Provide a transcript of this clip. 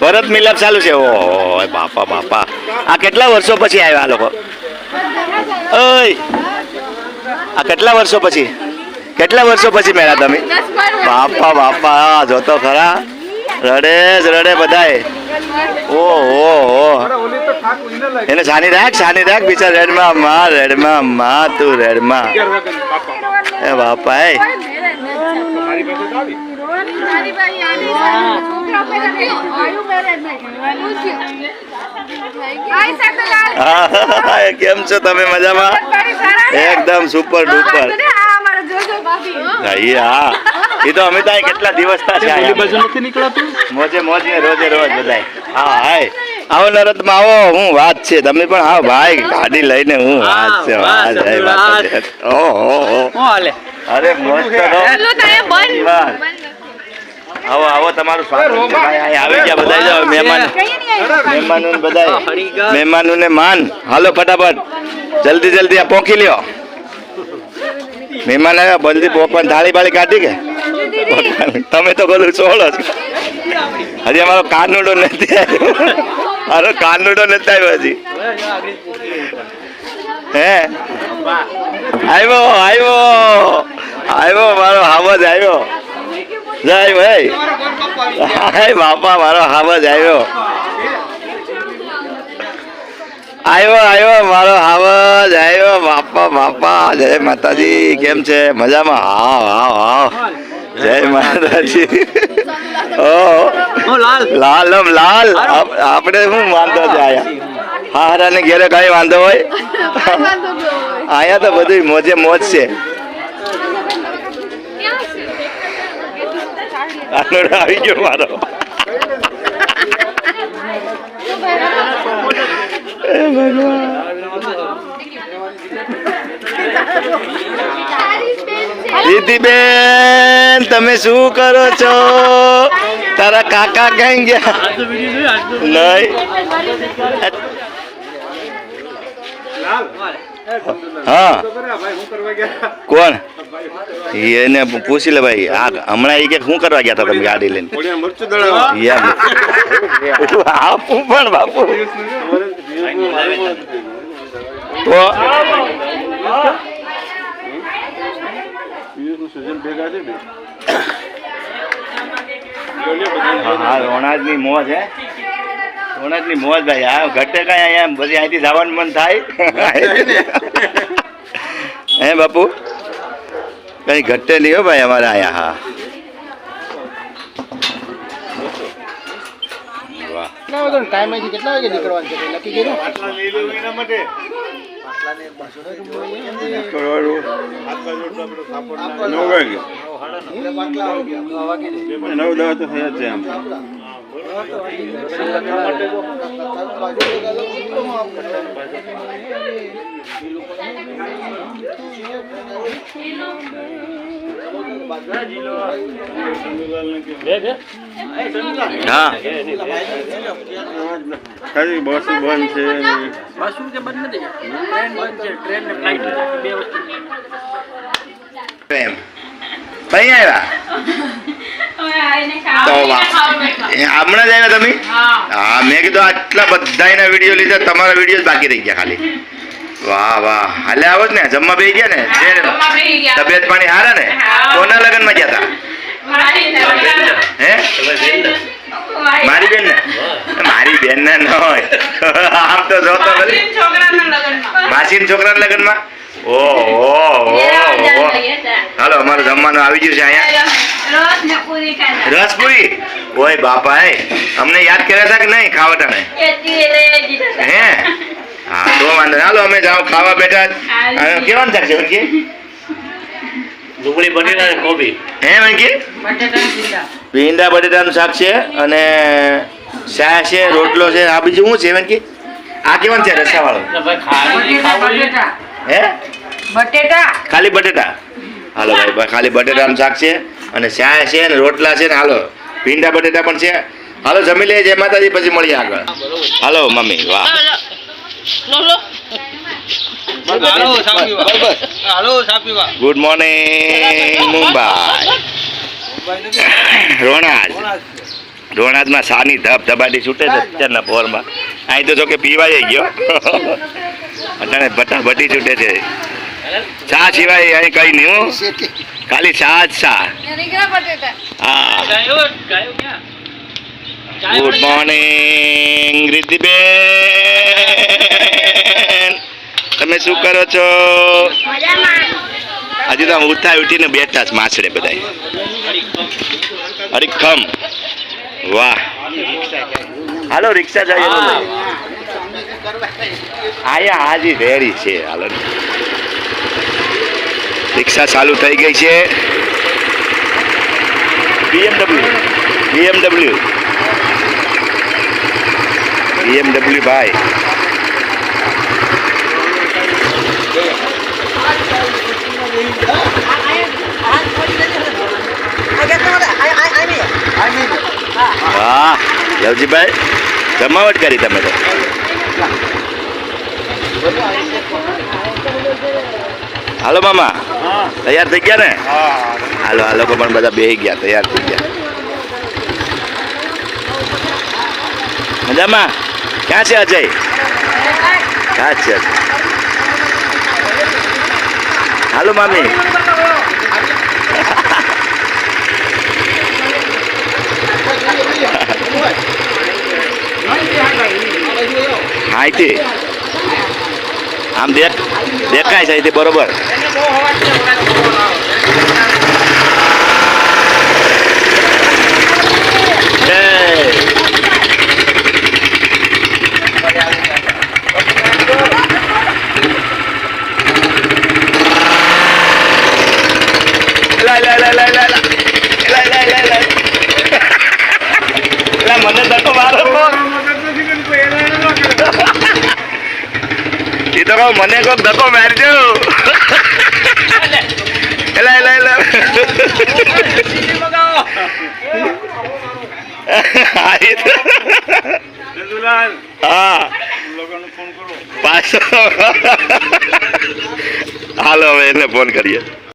ભરત મિલાપ ચાલુ છે. ઓહો બાપા બાપા. આ કેટલા વર્ષો પછી આવ્યા આ લોકો? ઓય આ કેટલા વર્ષો પછી? કેટલા વર્ષો પછી મેળા તમે? બાપા બાપા જોતો ખરા. રડે જ રડે બધાય. ઓહો હો એને છાની રાખ છાની રાખ બિચાર રેડમાં માં રેડમાં માં તું રેડમાં. એ બાપા એ. હા, એ કેમ છો તમે મજામાં? એકદમ સુપર ડુપર હા હા એ તો અમે તો કેટલા દિવસ થયા છે અહીંયા. નથી નીકળાતું? મોજે મોજ ને રોજે રોજ બધાય. હા હાય. આવો નરતમાં આવો. હું વાત છે. તમે પણ આવો ભાઈ. ગાડી લઈને હું વાત છે. વાત માતાજી. ઓહો હો. હાલે? અરે બસ. આવો આવો તમારું સ્વાગત છે. ભાઈ અહીં આવી ગયા બધા જાવ મહેમાન. મહેમાનો બધાય. મહેમાનો ને માન. હાલો ફટાફટ. જલ્દી જલ્દી આ પોકી લ્યો. મહેમાન આવ્યા જલ્દી પોપન થાળી બાળી કાઢી કે? તમે તો બોલું છોડો છો. હજી અમારો કાનુડો નથી આવ્યો. મારો કાનુડો નથી આવ્યો હજી. હે? આવ્યો આવ્યો. આવ્યો મારો હાવજ આવ્યો. જય ભાઈ હાય બાપા મારો હામજ આવ્યો. આવ્યો આવ્યો મારો હાવજ આવ્યો. બાપા બાપા જય માતાજી. કેમ છે? મજામાં? હા હા હા જય માતાજી. લાલ લાલ. આપણે શું વાંધો છે આયા હારા ને ઘેરે કઈ વાંધો હોય? આયા તો બધું મોજે મોજ છે. કાનુડો આવી ગયો મારો એ ભગવાન તમે શું કરો છો? તારા કાકા ક્યાં ગયા? નહીં. હા. કોણ? એને પૂછી લે ભાઈ આ હમણાં એ કે શું કરવા ગયા હતા તમે ગાડી લઈને? આપું પણ બાપુ. તો હા રોણાજની મોજ હે રોણાજની મોજ ભાઈ આ ઘટે કઈ અહીંયા બધી અહીંથી જવાનું મન થાય. હે બાપુ? કઈ ઘટે નહીં હો ભાઈ અમારે અહીંયા હા. કેટલા વાગે ટાઈમ આવી કેટલા વાગે નીકળવાનું છે? નક્કી કર્યું? નવ દવા તો થયા છે આમ હા. ખાલી બસ બંધ છે ને. બસ કે બંધ નથી ટ્રેન બંધ છે ટ્રેન ને ફ્લાઇટ બે વસ્તુ એમ કઈ આવ્યા? હમણાં જ આવ્યા તમે? હા. મેં કીધું આટલા બધા એના વીડિયો લીધા તમારા વીડિયો બાકી રહી ગયા ખાલી. વાહ વાહ. હાલે આવો જ ને જમવા બેસી ગયા ને? તબિયત પાણી હારા ને? કોના લગ્નમાં ગયા હતા હે? મારી બેન ને? મારી બેન ને ન હોય. આમ તો જોતો નથી. માસી છોકરાના લગ્નમાં ઓ ઓ હાલો જમવાનું આવી ગયું છે અહીંયા? રસપુરી? ઓય બાપા એ અમને યાદ કર્યા હતા કે નહીં ખાવટાને? હે? હા તો વાંધો હાલો અમે જાઓ ખાવા બેઠા. કેવાનું શાક છે? ડુંગળી બટેટા અને કોબી. હે વેંકી ભીંડા. બટેટાનું શાક છે અને શા છે રોટલો છે આ બીજું શું છે વેંકી આ કેવાનું છે રસાવાળો? હે? બટેટા. ખાલી બટેટા? હાલો ભાઈ ભાઈ ખાલી બટેટાનું શાક છે અને શા છે અને રોટલા છે ને હાલો ભીંડા બટેટા પણ છે. હાલો જમી લઈએ જય માતાજી પછી મળીએ આગળ. હાલો મમ્મી વાહ. Good morning Mumbai. રોણાજ. રોણાજમાં સાની ધબ ધબાટી છૂટે છે અત્યારના પોરમાં. અહીં તો જો કે પીવાય ગયો. અત્યારે ભટા ભટી છૂટે છે. ચા સિવાય અહીં કઈ નહીં હો. ખાલી ચા જ ચા. હા. ગુડ મોર્નિંગ રિદ્ધિબેન. તમે શું કરો છો? હજી તો ઉઠા ઉઠીને બેઠા જ માછડે બધા અડીખમ વાહ. હાલો રિક્ષા જાય આયા હાજી રેડી છે. હાલો. ને. રિક્ષા ચાલુ થઈ ગઈ છે. બીએમડબલ્યુ બીએમડબલ્યુ બીએમડબલ્યુ ભાઈ. હા લવજીભાઈ જમાવટ કરી તમે તો. હાલો મામા હા તૈયાર થઈ ગયા ને હા હાલો આ લોકો પણ બધા બેસી ગયા તૈયાર થઈ ગયા મજામાં ક્યાં છે અજય ક્યાં છે હાલો મામી માહિતી આમ દેખ દેખાય છે અહીંથી બરોબર Hey. લા, લા, લા, લા, લા, લા. લા, લા, લા, લા. લા, મને ધક્કો મારો એ તો કહું મને કોક ધક્કો મારજો એલા એલા એલા હા, પાછો હાલો હવે એને ફોન કરીએ